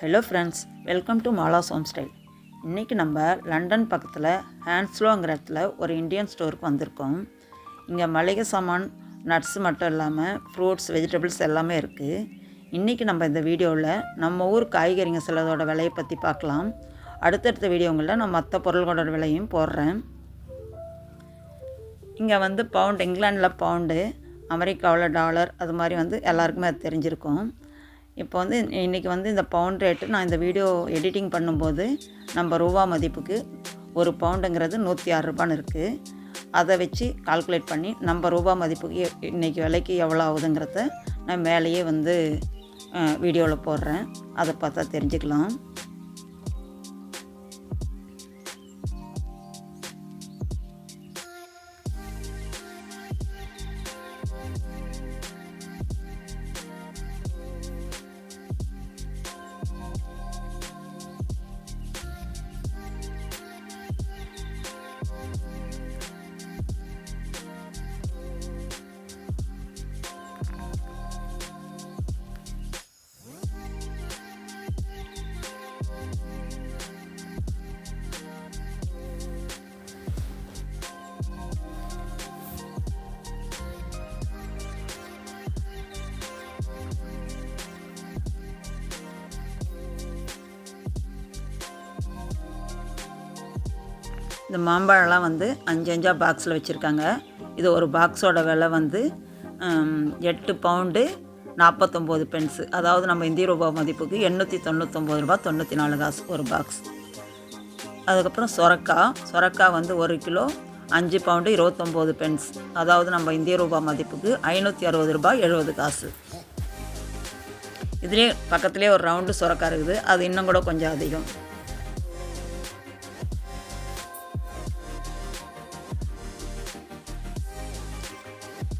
Hello friends welcome to Mala's home style இன்றைக்கி நம்ம London பக்கத்தில் ஹேண்ட்ஸ்லோங்கிற இடத்துல ஒரு இந்தியன் ஸ்டோருக்கு வந்திருக்கோம். இங்கே மளிகை சாமான் நட்ஸ் மட்டும் இல்லாமல் ஃப்ரூட்ஸ் வெஜிடபிள்ஸ் எல்லாமே இருக்குது இன்றைக்கி நம்ம இந்த வீடியோவில் நம்ம ஊர் காய்கறிங்க சிலதோட விலையை பற்றி பார்க்கலாம். அடுத்தடுத்த வீடியோங்களில் நான் மற்ற பொருள்களோட விலையும் போடுறேன். இங்கே வந்து பவுண்ட் இங்கிலாண்டில் பவுண்டு அமெரிக்காவில் டாலர் அது மாதிரி வந்து எல்லாருக்குமே அது தெரிஞ்சிருக்கும். இப்போ வந்து இன்றைக்கி வந்து இந்த பவுண்ட் ரேட்டு நான் இந்த வீடியோ எடிட்டிங் பண்ணும்போது நம்ம ரூபா மதிப்புக்கு ஒரு பவுண்டுங்கிறது நூற்றி ஆறு ரூபான்னு இருக்குது அதை வச்சு கால்குலேட் பண்ணி நம்ம ரூபா மதிப்புக்கு இன்றைக்கி இன்னைக்கு விலைக்கு எவ்வளோ ஆகுதுங்கிறத நான் மேலேயே வந்து வீடியோவில் போடுறேன். அதை பார்த்தா தெரிஞ்சுக்கலாம். இந்த மாம்பழம்லாம் வந்து அஞ்சு அஞ்சாக பாக்ஸில் வச்சுருக்காங்க. இது ஒரு பாக்ஸோட விலை வந்து எட்டு பவுண்டு நாற்பத்தொம்போது பென்ஸு அதாவது நம்ம இந்திய ரூபா மதிப்புக்கு எண்ணூற்றி தொண்ணூத்தொம்பது ரூபா தொண்ணூற்றி நாலு காசு ஒரு பாக்ஸ் அதுக்கப்புறம் சொரக்காய் சொரக்காய் வந்து ஒரு கிலோ அஞ்சு பவுண்டு இருபத்தொம்போது பென்ஸ் அதாவது நம்ம இந்திய ரூபா மதிப்புக்கு ஐநூற்றி அறுபது ரூபாய் எழுபது காசு. இதுலேயே பக்கத்துலேயே ஒரு ரவுண்டு சொரக்காய் இருக்குது. அது இன்னும் கூட கொஞ்சம் அதிகம்.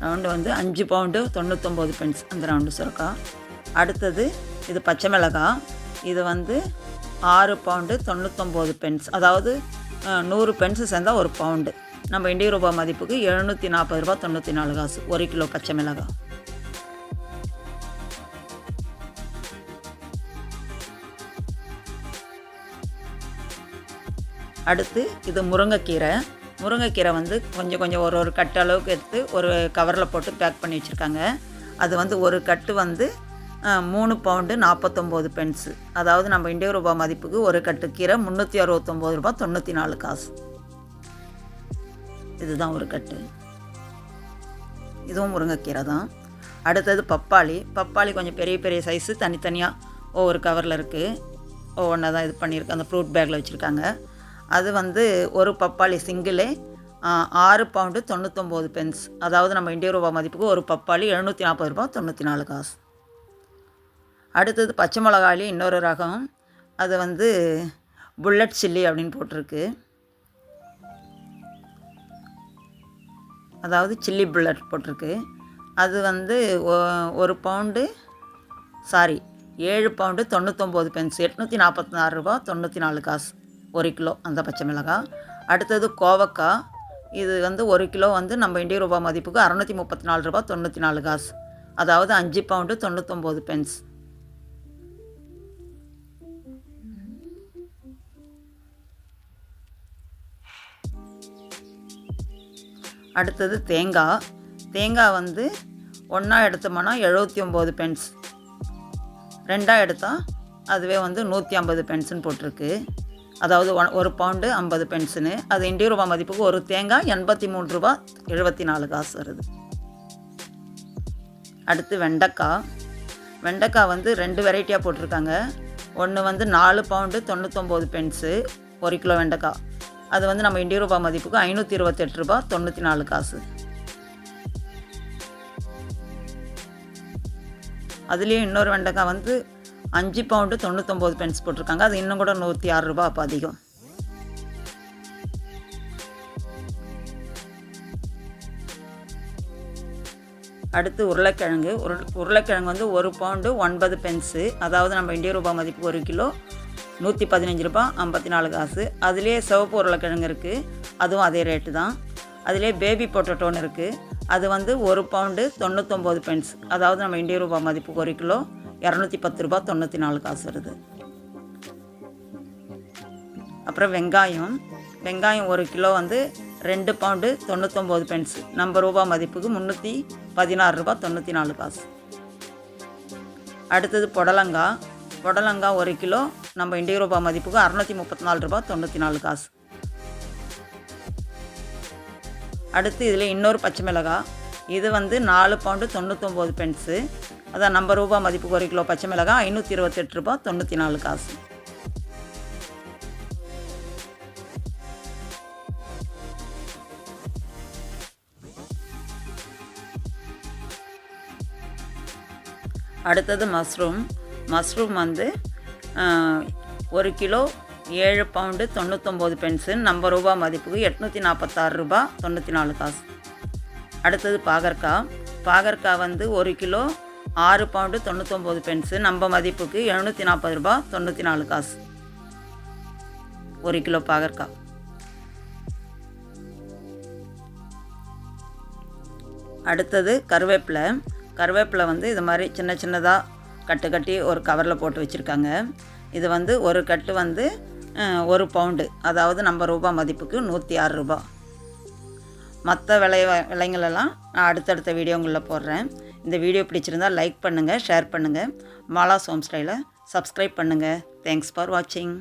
ரவுண்டு வந்து அஞ்சு பவுண்டு தொண்ணூத்தொம்பது பென்ஸ் அந்த ரவுண்டு சுரக்கா. அடுத்தது இது பச்சை மிளகா. இது வந்து ஆறு பவுண்டு தொண்ணூத்தொம்பது பென்ஸ் அதாவது நூறு பென்ஸு சேர்ந்தால் ஒரு பவுண்டு. நம்ம இந்திய ரூபாய் மதிப்புக்கு எழுநூற்றி நாற்பது ரூபா தொண்ணூற்றி நாலு காசு. ஒரு கிலோ பச்சை மிளகாய் அடுத்து இது முருங்கைக்கீரை. முருங்கைக்கீரை வந்து கொஞ்சம் கொஞ்சம் ஒரு ஒரு கட்டு அளவுக்கு எடுத்து ஒரு கவரில் போட்டு பேக் பண்ணி வச்சுருக்காங்க. அது வந்து ஒரு கட்டு வந்து மூணு பவுண்டு நாற்பத்தொம்போது பென்ஸு அதாவது நம்ம இந்திய ரூபாய் மதிப்புக்கு ஒரு கட்டு கீரை முந்நூற்றி அறுபத்தொம்போது ரூபாய் தொண்ணூற்றி நாலு காசு. இதுதான் ஒரு கட்டு. இதுவும் முருங்கைக்கீரை தான். அடுத்தது பப்பாளி. பப்பாளி கொஞ்சம் பெரிய பெரிய சைஸு தனித்தனியாக ஒவ்வொரு கவரில் இருக்குது ஒவ்வொன்றா தான் இது பண்ணியிருக்கு. அந்த ஃப்ரூட் பேக்கில் வச்சுருக்காங்க. அது வந்து ஒரு பப்பாளி சிங்கிளே ஆறு பவுண்டு தொண்ணூத்தொம்பது பென்ஸ் அதாவது நம்ம இந்திய ரூபா மதிப்புக்கு ஒரு பப்பாளி எழுநூற்றி நாற்பது ரூபா தொண்ணூற்றி நாலு காசு. அடுத்தது பச்சை மிளகாயிலே இன்னொரு ரகம். அது வந்து புல்லட் சில்லி அப்படின்னு போட்டிருக்கு. அதாவது சில்லி புல்லட் போட்டிருக்கு. அது வந்து ஒரு பவுண்டு சாரி ஏழு பவுண்டு தொண்ணூத்தொம்பது பென்ஸ் எட்நூற்றி நாற்பத்தி நாலு ரூபா தொண்ணூற்றி நாலு காசு. ஒரு கிலோ அந்த பச்சை மிளகாய். அடுத்தது கோவக்காய். இது வந்து ஒரு கிலோ வந்து நம்ம இந்திய ரூபா மதிப்புக்கு அறநூற்றி முப்பத்தி நாலு ரூபா தொண்ணூற்றி நாலு காசு. அதாவது அஞ்சு பவுண்டு தொண்ணூத்தொம்பது பென்ஸ் அடுத்தது தேங்காய். தேங்காய் வந்து ஒன்றா எடுத்தோம்னா எழுபத்தி ஒம்பது பென்ஸ் ரெண்டாக எடுத்தால் அதுவே வந்து நூற்றி ஐம்பது பென்ஸுன்னு போட்டிருக்கு. அதாவது ஒன் ஒரு பவுண்டு ஐம்பது பென்சுன்னு அது இண்டிய ரூபா மதிப்புக்கு ஒரு தேங்காய் எண்பத்தி மூணு ரூபா எழுபத்தி நாலு காசு வருது. அடுத்து வெண்டைக்காய். வெண்டைக்காய் வந்து ரெண்டு வெரைட்டியாக போட்டிருக்காங்க. ஒன்று வந்து நாலு பவுண்டு தொண்ணூத்தொம்பது பென்ஸு ஒரு கிலோ வெண்டைக்காய். அது வந்து நம்ம இண்டிய ரூபா மதிப்புக்கு ஐநூற்றி இருபத்தெட்டு ரூபா தொண்ணூற்றி நாலு காசு. அதுலேயும் இன்னொரு வெண்டைக்காய் வந்து அஞ்சு பவுண்டு தொண்ணூத்தொம்பது பென்ஸ் போட்டிருக்காங்க. அது இன்னும் கூட நூற்றி ஆறு ரூபா அப்போ அதிகம். அடுத்து உருளைக்கிழங்கு. உரு உருளைக்கிழங்கு வந்து ஒரு பவுண்டு ஒன்பது பென்ஸு அதாவது நம்ம இந்திய ரூபாய் மதிப்பு ஒரு கிலோ நூற்றி பதினஞ்சு ரூபாய் ஐம்பத்தி நாலு காசு. அதுலேயே சிவப்பு உருளைக்கிழங்கு இருக்குது அதுவும் அதே ரேட்டு தான். அதிலே பேபி பொட்டேட்டோன்னு இருக்குது அது வந்து ஒரு பவுண்டு தொண்ணூத்தொம்பது பென்ஸ் அதாவது நம்ம இந்திய ரூபாய் மதிப்புக்கு ஒரு கிலோ இரநூத்தி பத்து ரூபா தொண்ணூற்றி நாலு காசு வருது. அப்புறம் வெங்காயம். வெங்காயம் ஒரு கிலோ வந்து ரெண்டு பவுண்டு தொண்ணூத்தொம்பது பென்ஸ் நம்ம ரூபா மதிப்புக்கு முந்நூற்றி பதினாறு ரூபா தொண்ணூற்றி நாலு காசு. அடுத்தது புடலங்காய். புடலங்காய் ஒரு கிலோ நம்ம இந்திய ரூபா மதிப்புக்கு அறநூற்றி முப்பத்தி நாலு ரூபா தொண்ணூற்றி நாலு காசு. அடுத்து இதில் இன்னொரு பச்சை மிளகாய். இது வந்து நாலு பவுண்டு தொண்ணூத்தொம்பது பென்ஸு அதான் நம்ம ரூபா மதிப்புக்கு ஒரு கிலோ பச்சை மிளகாய் ஐநூற்றி இருபத்தெட்டு ரூபா தொண்ணூற்றி நாலு காசு. அடுத்தது மஷ்ரூம் மஷ்ரூம் வந்து ஒரு கிலோ ஏழு பவுண்டு தொண்ணூத்தொம்பது பென்ஸு நம்ம ரூபா மதிப்புக்கு எட்நூற்றி நாற்பத்தாறு ரூபா தொண்ணூற்றி நாலு காசு. அடுத்தது பாகற்காய் பாகற்காய் வந்து ஒரு கிலோ ஆறு பவுண்டு தொண்ணூத்தொம்பது பென்ஸு நம்ம மதிப்புக்கு எழுநூற்றி நாற்பது ரூபா தொண்ணூற்றி நாலு காசு. ஒரு கிலோ பாகற்காய். அடுத்தது கருவேப்பிலை. கருவேப்பிலை வந்து இது மாதிரி சின்ன சின்னதாக கட்டு கட்டி ஒரு கவரில் போட்டு வச்சுருக்காங்க. இது வந்து ஒரு கட்டு வந்து ஒரு பவுண்டு. அதாவது நம்ம ரூபா மதிப்புக்கு நூற்றி ஆறு ரூபா. மற்ற விலை விலைங்களெல்லாம் நான் அடுத்தடுத்த வீடியோங்களில் போடுறேன். இந்த வீடியோ பிடிச்சிருந்தா லைக் பண்ணுங்கள் ஷேர் பண்ணுங்கள் மாலா ஹோம் ஸ்டைலை சப்ஸ்கிரைப் பண்ணுங்கள் தேங்க்ஸ் ஃபார் வாட்சிங்